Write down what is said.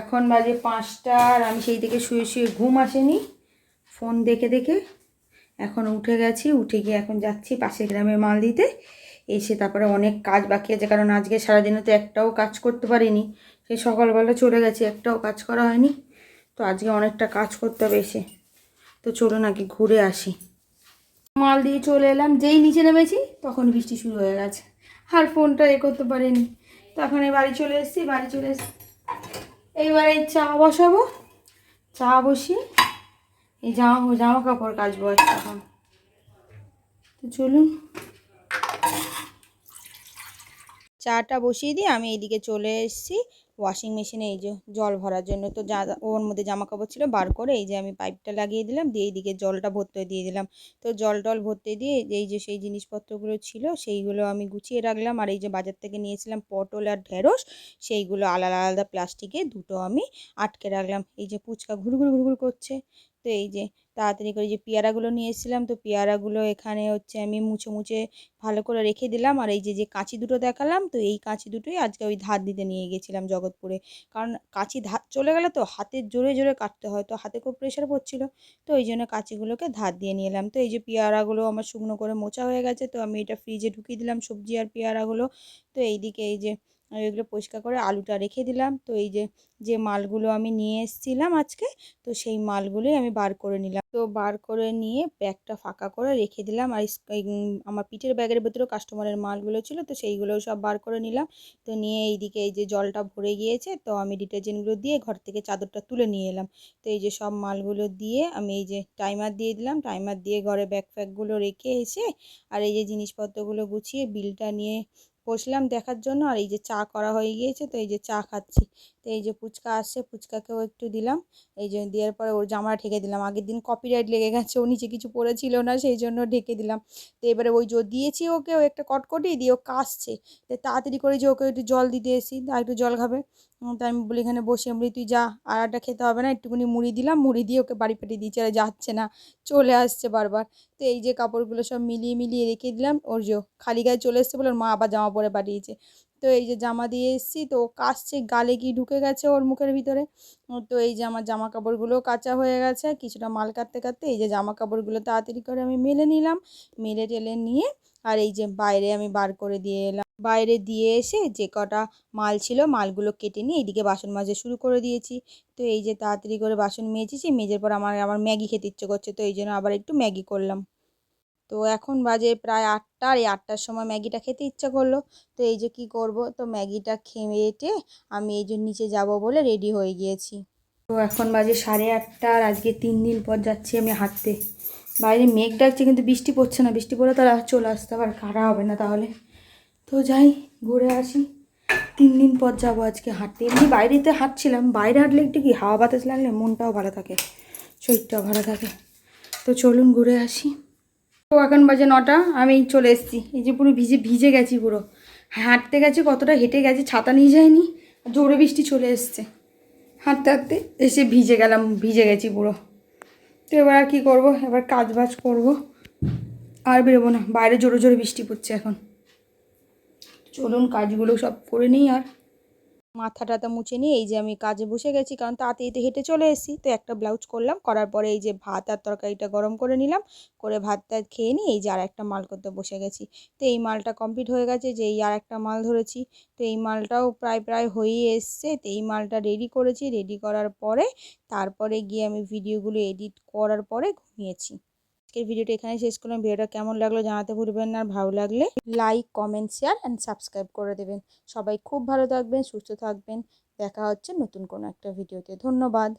এখন বাজে পাঁচটা আর আমি সেই থেকে শুয়ে শুয়ে ঘুম আসেনি। ফোন দেখে দেখে এখন উঠে গেছি, উঠে গিয়ে এখন যাচ্ছি পাশের গ্রামে মাল দিতে। এসে তারপরে অনেক কাজ বাকি আছে, কারণ আজকে সারাদিনে তো একটাও কাজ করতে পারিনি। সেই সকালবেলা চলে গেছি, একটাও কাজ করা হয়নি। তো আজকে অনেকটা কাজ করতে হবে এসে। তো চলো নাকি ঘুরে আসি। মাল দিয়ে চলে এলাম, যেই নিচে নেমেছি তখন বৃষ্টি শুরু হয়ে গেছে। আর ফোনটা এ করতে পারিনি। তখন এই বাড়ি চলে এসেছি, বাড়ি চলে এসেছি এইবারে চা বসাবো। চা বসি এই জামা জামা কাপড় কাচবো আর এখন। তো চলুন। চাটা বসিয়ে দিয়ে আমি এইদিকে চলে এসেছি। ওয়াশিং মেশিনে এই যে জল ভরার জন্য তো যা ওর মধ্যে জামা কাপড় ছিল, বার করে এই যে আমি পাইপটা লাগিয়ে দিলাম, দিয়ে এইদিকে জলটা ভরতে দিয়ে দিলাম। তো জল টল ভরতে দিয়ে এই যে সেই জিনিসপত্রগুলো ছিল, সেইগুলো আমি গুছিয়ে রাখলাম। আর এই যে বাজার থেকে নিয়েছিলাম পটল আর ঢেঁড়স, সেইগুলো আলাদা আলাদা প্লাস্টিকে দুটো আমি আটকে রাখলাম। এই যে পুচকা ঘুরঘুর ঘুরঘুর করছে। তো এই যে তাড়াতাড়ি করে যে পেয়ারাগুলো নিয়ে এসেছিলাম তো পেয়ারাগুলো এখানে হচ্ছে আমি মুছে মুছে ভালো করে রেখে দিলাম। আর এই যে যে কাঁচি দুটো দেখালাম, তো এই কাঁচি দুটোই আজকে ওই ধার দিতে নিয়ে গেছিলাম জগৎপুরে। কারণ কাঁচি ধার চলে গেলে তো হাতের জোরে জোরে কাটতে হয়, তো হাতে খুব প্রেশার পড়ছিল। তো ওই জন্য কাঁচিগুলোকে ধার দিয়ে নিয়ে এলাম তো এই যে পেয়ারাগুলো আমার শুকনো করে মোচা হয়ে গেছে, তো আমি এটা ফ্রিজে ঢুকিয়ে দিলাম সবজি আর পেয়ারাগুলো। তো এইদিকে এই যে এগুলো পরিষ্কার করে আলুটা রেখে দিলাম। তো এই যে যে মালগুলো আমি নিয়ে এসেছিলাম আজকে, তো সেই মালগুলোই আমি বার করে নিলাম। তো বার করে নিয়ে ব্যাগটা ফাঁকা করে রেখে দিলাম। আর আমার পিঠের ব্যাগের ভেতরেও কাস্টমারের মালগুলো ছিল, তো সেইগুলোও সব বার করে নিলাম। তো নিয়ে এইদিকে এই যে জলটা ভরে গিয়েছে, তো আমি ডিটারজেন্টগুলো দিয়ে ঘর থেকে চাদরটা তুলে নিয়ে এলাম। তো এই যে সব মালগুলো দিয়ে আমি এই যে টাইমার দিয়ে দিলাম। টাইমার দিয়ে ঘরে ব্যাগ ফ্যাগগুলো রেখে এসে, আর এই যে জিনিসপত্রগুলো গুছিয়ে বিলটা নিয়ে বসলাম দেখার জন্য আর এই যে চা করা হয়ে গিয়েছে, তো এই যে চা খাচ্ছি। তো এই যে ফুচকা আসছে, ফুচকাকেও একটু দিলাম। এই যে দেওয়ার পরে ওর জামা ঢেকে দিলাম। আগের দিন কপিরাইট লেগে গেছে, ও নিচে কিছু পড়েছিল না, সেই জন্য ঢেকে দিলাম। তো এবারে ওই যে দিয়েছি ওকে, ও একটা কটকটি দিয়ে ও কাশছে। তো তাড়াতাড়ি করে যে ওকে একটু জল দিতে এসি আর একটু জল খাবে। তাই আমি বলি, এখানে বসে বলি, তুই যা, আর একটা খেতে হবে না, একটুখানি মুড়ি দিলাম, মুড়ি দিয়ে ওকে বাড়ি পেটে দিয়েছি, আর যাচ্ছে না, চলে আসছে বারবার। তো এই যে কাপড়গুলো সব মিলিয়ে মিলিয়ে রেখে দিলাম, ওর যে খালি গায়ে চলে এসছে বলে ওর মা আবার জামা পরে পাঠিয়েছে। তো এই যে জামা দিয়ে এসেছি, তো কাশছে গালে কি ঢুকে গেছে ওর মুখের ভিতরে? তো এই যে আমার জামা কাপড়গুলো কাঁচা হয়ে গেছে, কিছুটা মাল কাটতে কাটতে এই যে জামা কাপড়গুলো তাড়াতাড়ি করে আমি মেলে নিলাম, মেলে টেলে নিয়ে, আর এই যে বাইরে আমি বার করে দিয়ে এলাম। বাইরে দিয়ে এসে যে কটা মাল ছিল, মালগুলো কেটে নিয়ে এইদিকে বাসন মাজা শুরু করে দিয়েছি। তো এই যে তাড়াতাড়ি করে বাসন মেজেছি, মেজের পর আমার আমার ম্যাগি খেতে ইচ্ছে করছে, তো এই জন্য আবার একটু ম্যাগি করলাম। তো এখন বাজে প্রায় আটটা, এই আটটার সময় ম্যাগিটা খেতে ইচ্ছা করল। তো এই যে কি করব? তো ম্যাগিটা খেয়েটে আমি এই যে নিচে যাব বলে রেডি হয়ে গিয়েছি। তো এখন বাজে সাড়ে আটটা আর আজকে তিন দিন পর যাচ্ছি আমি হাঁটতে। বাইরে মেঘ ডাকছে কিন্তু বৃষ্টি পড়ছে না, বৃষ্টি পড়লে তারা চলে আসতে আবার কারা হবে না তাহলে? তো যাই, ঘুরে আসি। তিন দিন পর যাব আজকে হাঁটতে। এমনি বাইরেতে হাঁটছিলাম। বাইরে হাঁটলে একটু কি হাওয়া বাতাস লাগলে মনটাও ভালো থাকে, শরীরটাও ভালো থাকে। তো চলুন ঘুরে আসি। তো এখন বাজে নটা, আমি চলে এসেছি। এই যে পুরো ভিজে ভিজে গেছি পুরো। হাঁটতে গেছি, কতটা হেঁটে গেছি, ছাতা নিয়ে যায়নি জোরে বৃষ্টি চলে এসছে। হাঁটতে হাঁটতে এসে ভিজে গেলাম, ভিজে গেছি পুরো। তো এবার আর কী করব? এবার কাজ বাজ করব। আর বেরোবো না। বাইরে জোরে জোরে বৃষ্টি পড়ছে এখন। চলুন কাজগুলো সব করে নিই আর। মাথা টাথা মুছে নিয়ে এই যে আমি কাজে বসে গেছি, কারণ তাড়াতাড়িতে হেঁটে চলে এসেছি। তো একটা ব্লাউজ করলাম, করার পরে এই যে ভাত আর তরকারিটা গরম করে নিলাম, করে ভাত টাত খেয়ে নিয়ে এই যে আর একটা মাল করতে বসে গেছি। তো এই মালটা কমপ্লিট হয়ে গেছে, যে এই আর একটা মাল ধরেছি। তো এই মালটাও প্রায় প্রায় হয়েই এসছে। তো এই মালটা রেডি করেছি রেডি করার পরে তারপরে গিয়ে আমি ভিডিওগুলো এডিট করার পরে ঘুমিয়েছি। আজকের ভিডিওটা এখানে শেষ করলাম। ভিডিওটা কেমন লাগল জানাতে ভুলবেন না। ভালো লাগলে like comment share and subscribe করে দেবেন। সবাই খুব ভালো থাকবেন, সুস্থ থাকবেন। দেখা হচ্ছে নতুন কোনো একটা ভিডিওতে। ধন্যবাদ।